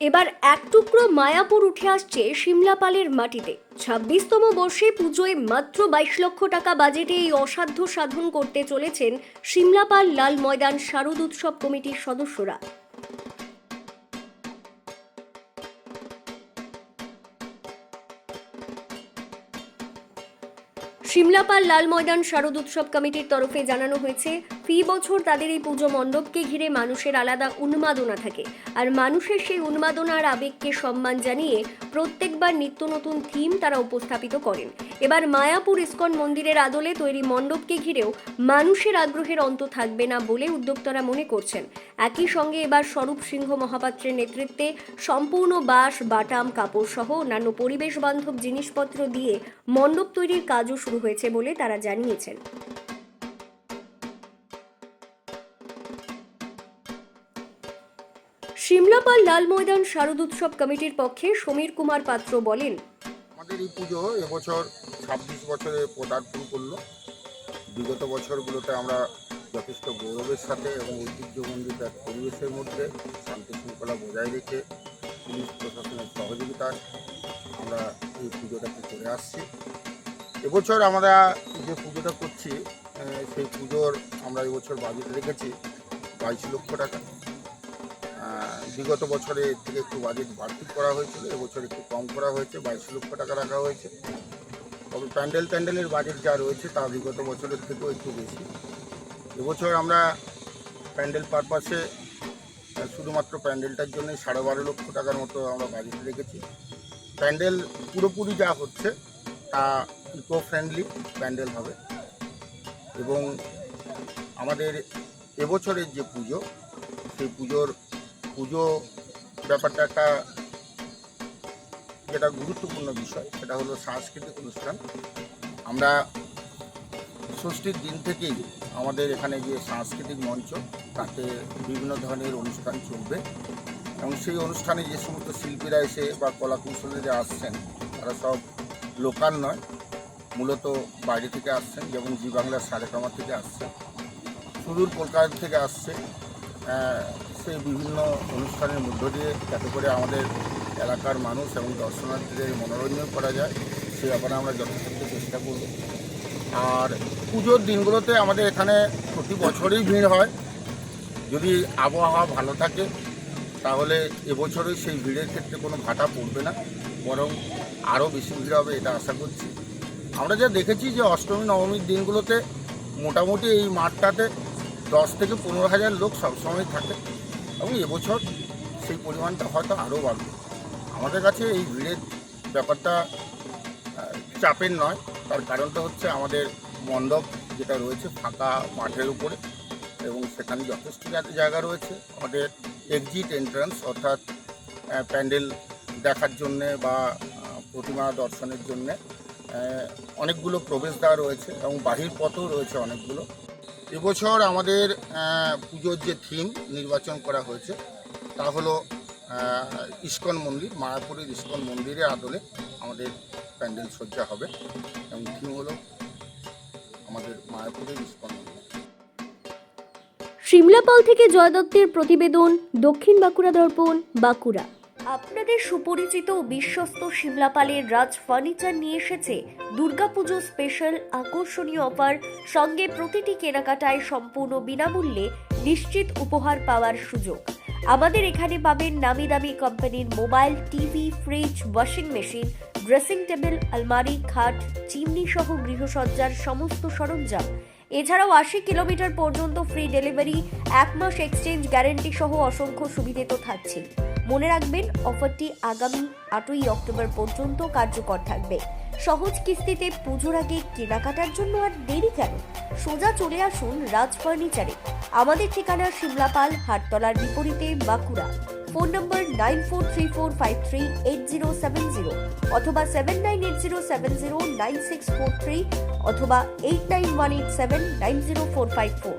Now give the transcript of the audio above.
এবার এক টুকরো মায়াপুর উঠে আসছে সিমলাপালের মাটিতে। ছাব্বিশতম বর্ষে পুজোয় মাত্র বাইশ লক্ষ টাকা বাজেটে এই অসাধ্য সাধন করতে চলেছেন সিমলাপাল লাল ময়দান শারদ উৎসব কমিটির সদস্যরা। সিমলাপাল লাল ময়দান শারদ উৎসব কমিটির তরফে জানানো হয়েছে ফি বছর তাদের এই পুজো মণ্ডপকে ঘিরে মানুষের আলাদা উন্মাদনা থাকে। আর মানুষের সেই উন্মাদনার আবেগকে সম্মান জানিয়ে প্রত্যেকবার নিত্য নতুন থিম তারা উপস্থাপিত করেন। এবার মায়াপুর ইস্কন মন্দিরের আদলে তৈরি মণ্ডপকে ঘিরেও মানুষের আগ্রহের অন্ত থাকবে না বলে উদ্যোক্তারা মনে করছেন। একই সঙ্গে এবার স্বরূপ সিংহ মহাপাত্রের নেতৃত্বে সম্পূর্ণ বাঁশ, বাটাম, কাপড় সহ অন্যান্য পরিবেশ বান্ধব জিনিসপত্র দিয়ে মণ্ডপ তৈরির কাজও শুরু হয়েছে বলে তারা জানিয়েছেন। সিমলাপাল লাল ময়দান শারদ উৎসব কমিটির পক্ষে সমীর কুমার পাত্র বলেন, আমাদের এই পুজো এবছর ছাব্বিশ বছরে পদার্পণ করল। বিগত বছরগুলোতে আমরা যথেষ্ট গৌরবের সাথে এবং ঐতিহ্যমণ্ডিত এক পরিবেশের মধ্যে শান্তি শৃঙ্খলা বজায় রেখে পুলিশ প্রশাসনের সহযোগিতায় আমরা এই পুজোটাকে করে আসছি। এবছর আমরা যে পুজোটা করছি সেই পুজোর আমরা এবছর বাজেট রেখেছি বাইশ লক্ষ টাকা। বিগত বছরে এর থেকে একটু বাজেট বাড়তি করা হয়েছিল, এবছর একটু কম করা হয়েছে, বাইশ লক্ষ টাকা রাখা হয়েছে। তবে প্যান্ডেল, ট্যান্ডেলের বাজেট যা রয়েছে তা বিগত বছরের থেকেও একটু বেশি। এবছর আমরা প্যান্ডেল পারপাসে শুধুমাত্র প্যান্ডেলটার জন্য সাড়ে বারো লক্ষ টাকার মতো আমরা বাজেট রেখেছি। প্যান্ডেল পুরোপুরি যা হচ্ছে তা ইকো ফ্রেন্ডলি প্যান্ডেল হবে। এবং আমাদের এবছরের যে পুজো, সেই পুজোর পুজো ব্যাপারটা একটা যেটা গুরুত্বপূর্ণ বিষয়, সেটা হলো সাংস্কৃতিক অনুষ্ঠান। আমরা ষষ্ঠীর দিন থেকেই আমাদের এখানে যে সাংস্কৃতিক মঞ্চ, তাতে বিভিন্ন ধরনের অনুষ্ঠান চলবে। এবং সেই অনুষ্ঠানে যে সমস্ত শিল্পীরা এসে বা কলাকুশলীরা আসছেন, তারা সব লোকাল নয়, মূলত বাইরে থেকে আসছেন, যেমন জি বাংলার সারেকামা থেকে আসছেন, সুদূর কলকাতা থেকে আসছে। সেই বিভিন্ন অনুষ্ঠানের মধ্য দিয়ে যাতে করে আমাদের এলাকার মানুষ এবং দর্শনার্থীদের মনোরঞ্জন করা যায়, সে ব্যাপারে আমরা যথাসাধ্য চেষ্টা করব। আর পুজোর দিনগুলোতে আমাদের এখানে প্রতি বছরই ভিড় হয়। যদি আবহাওয়া ভালো থাকে, তাহলে এবছরই সেই ভিড়ের ক্ষেত্রে কোনো ভাটা পড়বে না, বরং আরও বেশি ভিড় হবে এটা আশা করছি। আমরা যা দেখেছি যে অষ্টমী, নবমীর দিনগুলোতে মোটামুটি এই মাঠটাতে দশ থেকে পনেরো হাজার লোক সবসময় থাকে এবং এবছর সেই পরিমাণটা হয়তো আরও বাড়বে। আমাদের কাছে এই ভিড়ের ব্যাপারটা চাপের নয়। তার কারণটা হচ্ছে আমাদের মণ্ডপ যেটা রয়েছে ফাঁকা মাঠের উপরে এবং সেখানে যথেষ্ট জায়গা রয়েছে। আমাদের এক্সিট এন্ট্রান্স অর্থাৎ প্যান্ডেল দেখার জন্যে বা প্রতিমা দর্শনের জন্যে অনেকগুলো প্রবেশদ্বার রয়েছে এবং বাহির পথও রয়েছে অনেকগুলো। এবছর আমাদের পুজোর যে থিম নির্বাচন করা হয়েছে, তা হলো ইস্কন মন্দির, মায়াপুরের ইস্কন মন্দিরের আদলে আমাদের প্যান্ডেল সজ্জা হবে। এবং থিম হলো আমাদের মায়াপুরের ইস্কন মন্দির। সিমলাপাল থেকে জয় দত্তের প্রতিবেদন দক্ষিণ বাঁকুড়া দর্পণ, বাঁকুড়া। আপনাদের সুপরিচিত বিশ্বস্ত শিমলাপালের রাজ ফার্নিচার নিয়ে এসেছে দুর্গাপুজো স্পেশাল আকর্ষণীয় অফার সঙ্গে প্রতিটি কেনাকাটায় সম্পূর্ণ বিনামূল্যে নিশ্চিত উপহার পাওয়ার সুযোগ। আমাদের এখানে পাবেন নামি দামি কোম্পানির mobile TV fridge washing machine dressing table আলমারি, খাট চিমনি সহ গৃহসজ্জার সমস্ত সরঞ্জাম। এছাড়াও আশি কিলোমিটার পর্যন্ত ফ্রি ডেলিভারি এক মাস এক্সচেঞ্জ গ্যারেন্টি সহ অসংখ্য সুবিধে তো থাকছে মনে রাখবেন অফারটি আগামী আটই অক্টোবর পর্যন্ত কার্যকর থাকবে। সহজ কিস্তিতে পুজোর আগে কেনাকাটার জন্য আর দেরি কেন? সোজা চলে আসুন রাজ ফার্নিচারে আমাদের ঠিকানা শিমলাপাল হাটতলার বিপরীতে Bankura. Phone number nine four three four five three eight zero seven zero অথবা seven nine eight zero seven zero nine six four three অথবা eight nine one eight seven nine zero four five four.